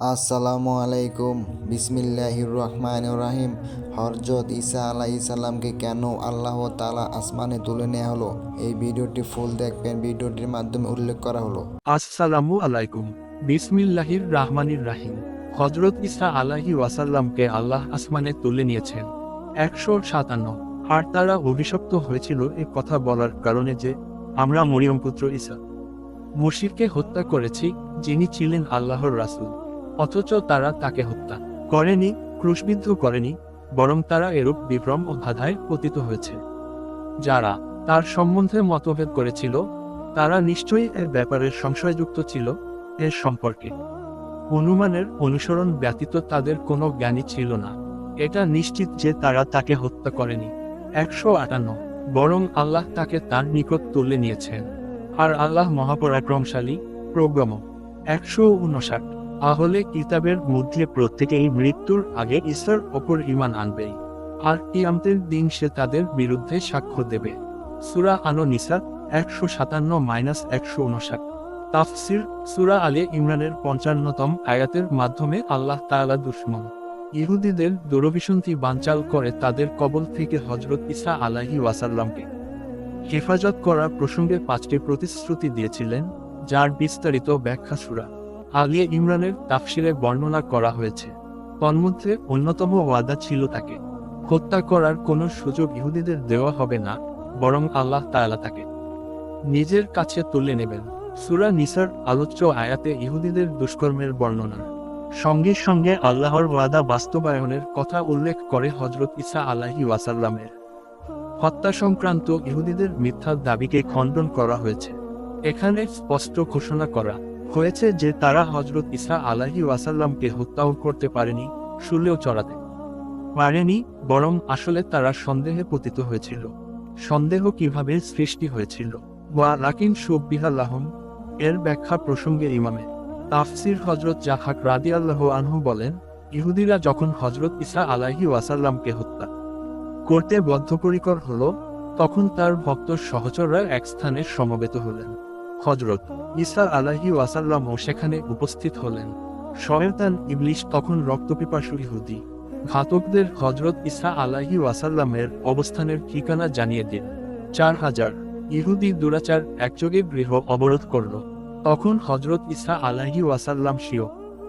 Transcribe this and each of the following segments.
আসসালামু আলাইকুম। বিসমিল্লাহির রহমানির রাহিম। হরজত ঈসা আলাইহিস সালামকে কেন আল্লাহ তালা আসমানে তুলে নেওয়া হলো? এই ভিডিওটি ফুল দেখবেন। ভিডিওটির মাধ্যমে উল্লেখ করা হলো। আসসালামু আলাইকুম। বিসমিল্লাহির রাহমানির রাহিম। হজরত ইসা আলাহি ওয়াসাল্লামকে আল্লাহ আসমানে তুলে নিয়েছেন। একশো সাতান্ন। আর তারা অভিশপ্ত হয়েছিল এ কথা বলার কারণে যে, আমরা মরিয়ম পুত্র ইসা মুশিরকে হত্যা করেছি যিনি ছিলেন আল্লাহর রাসূল। অথচ তারা তাকে হত্যা করেনি, ক্রুশবিদ্ধ করেনি, বরং তারা এরূপ বিভ্রম ও ধাঁধায় পতিত হয়েছে। যারা তার সম্বন্ধে মতভেদ করেছিল, তারা নিশ্চয়ই এর ব্যাপারে সংশয়যুক্ত ছিল এর সম্পর্কে। অনুমানের অনুসরণ ব্যতীত তাদের কোনো জ্ঞানই ছিল না। এটা নিশ্চিত যে তারা তাকে হত্যা করেনি। একশো আটান্ন। বরং আল্লাহ তাকে তার নিকট তুলে নিয়েছেন। আর আল্লাহ মহাপরাক্রমশালী প্রোগ্রাম একশো উনষাট। তাহলে কিতাবের মধ্যে প্রত্যেকেই মৃত্যুর আগে ঈশ্বর ওপর ইমান আনবেই আর কিয়ামতের দিন সে তাদের বিরুদ্ধে সাক্ষ্য দেবে। সুরা আনো নিসা একশো সাতান্ন মাইনাস একশো উনষাট। তাফসির, সুরা আলে ইমরানের পঞ্চান্নতম আয়াতের মাধ্যমে আল্লাহ তাআলা দুশ্মন। ইহুদিদের দুরভিসন্ধি বানচাল করে তাদের কবল থেকে হজরত ইসা আলাহি ওয়াসাল্লামকে হেফাজত করা প্রসঙ্গে পাঁচটি প্রতিশ্রুতি দিয়েছিলেন, যার বিস্তারিত ব্যাখ্যা সুরা আলিয়ে ইমরানের তাফসিরে বর্ণনা করা হয়েছে। তন্মধ্যে অন্যতম ওয়াদা ছিল তাকে হত্যা করার কোনো সুযোগ ইহুদিদের দেওয়া হবে না, বরং আল্লাহ তাআলা তাকে নিজের কাছে তুলে নেবেন। সুরা নিসার আলোচ্য আয়াতে ইহুদিদের দুষ্কর্মের বর্ণনা। সঙ্গে সঙ্গে আল্লাহর ওয়াদা বাস্তবায়নের কথা উল্লেখ করে হজরত ইসা আলাহি ওয়াসাল্লামের। হত্যা সংক্রান্ত ইহুদিদের মিথ্যা দাবিকে খণ্ডন করা হয়েছে। এখানে স্পষ্ট ঘোষণা করা হয়েছে যে তারা হজরত ইসা আলাহি ওয়াসাল্লামকে হত্যাও করতে পারেনি, শুলেও চড়াতে পারেনি, বরং আসলে তারা সন্দেহে পতিত হয়েছিল। সন্দেহ কীভাবে সৃষ্টি হয়েছিল? ওয়া লাকিন সুবিহাল্লাহম এর ব্যাখ্যা প্রসঙ্গে ইমামে তাফসির হজরত জাহাক রাদি আল্লাহ আনহু বলেন, ইহুদিরা যখন হজরত ইসা আলাহি ওয়াসাল্লামকে হত্যা করতে বদ্ধপরিকর হল, তখন তার ভক্ত সহচররা এক স্থানে সমবেত হলেন। হজরত ইসা আলাহি ওয়াসাল্লামও সেখানে উপস্থিত হলেন। শয়তান ইবলিশ তখন রক্তপিপাসু ইহুদি। ঘাতকদের হজরত ইসা আলাহি ওয়াসাল্লামের অবস্থানের ঠিকানা জানিয়ে দিন। চার হাজার ইহুদি দুরাচার একযোগে গৃহ অবরোধ করল। তখন হজরত ইসা আলাহি ওয়াসাল্লাম শিও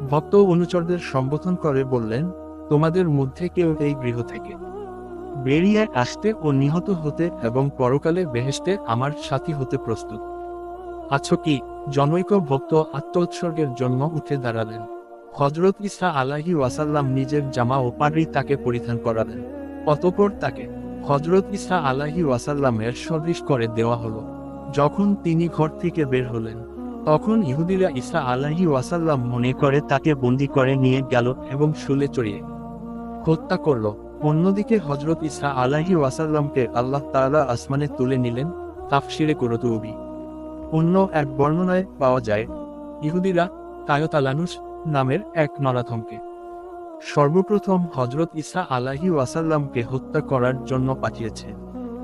ভক্ত অনুচরদের সম্বোধন করে বললেন, তোমাদের মধ্যে কেউ এই গৃহ থেকে বেরিয়ে আসতে ও নিহত হতে এবং পরকালে বেহেশতে আমার সাথী হতে প্রস্তুত। আছো কি? জনৈক ভক্ত আত্মোৎসর্গের জন্য উঠে দাঁড়ালেন। হজরত ইসা আলাহি ওয়াসাল্লাম নিজের জামা ও পাগড়ি তাকে পরিধান করালেন। অতপর তাকে হজরত ইসা আলাহি ওয়াসাল্লামের সদৃশ করে দেওয়া হলো। যখন তিনি ঘর থেকে বের হলেন, তখন ইহুদিরা ইসা আলাহি ওয়াসাল্লাম মনে করে তাকে বন্দি করে নিয়ে গেল এবং শুলে চড়িয়ে হত্যা করল। অন্যদিকে হজরত ইসা আলাহি ওয়াসাল্লামকে আল্লাহ তাআলা আসমানে তুলে নিলেন, তাফসিরে কুরতুবি। অন্য এক বর্ণনায় পাওয়া যায়। ইহুদিরা তায়তালানুস নামের এক নরাথমকে সর্বপ্রথম হজরত ইসা আলাহি ওয়াসাল্লামকে হত্যা করার জন্য পাঠিয়েছে।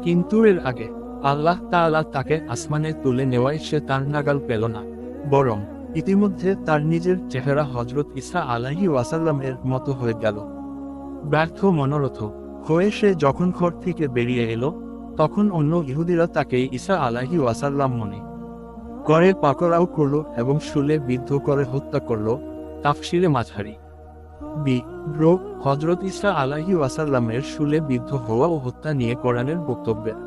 কিন্তু এর আগে আল্লাহ তাআলা তাকে আসমানে তুলে নেওয়ায় সে তার নাগাল পেল না। বরং ইতিমধ্যে তার নিজের চেহারা হজরত ইসা আলাহি ওয়াসাল্লামের মতো হয়ে গেল। ব্যর্থ মনোরথ হয়ে সে যখন ঘর থেকে বেরিয়ে এলো, তখন অন্য ইহুদিরা তাকে ইসা আলাহি ওয়াসাল্লাম মনে করে পাকড়াও করল এবং শুলে বিদ্ধ করে হত্যা করল। তাফসিরে মাঝারি। বি ব্রো হজরত ইসা আলাহি ওয়াসাল্লামের শুলে বিদ্ধ হওয়া ও হত্যা নিয়ে কোরআনের বক্তব্যের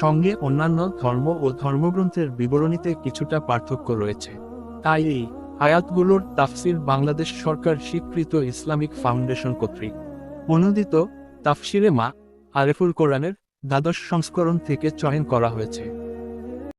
সঙ্গে অন্যান্য ধর্ম ও ধর্মগ্রন্থের বিবরণীতে কিছুটা পার্থক্য রয়েছে। তাই এই আয়াতগুলোর তাফসির বাংলাদেশ সরকার স্বীকৃত ইসলামিক ফাউন্ডেশন কর্তৃক অনুদিত তাফসিরে মা আরেফুল কোরআনের দ্বাদশ সংস্করণ থেকে চয়ন করা হয়েছে।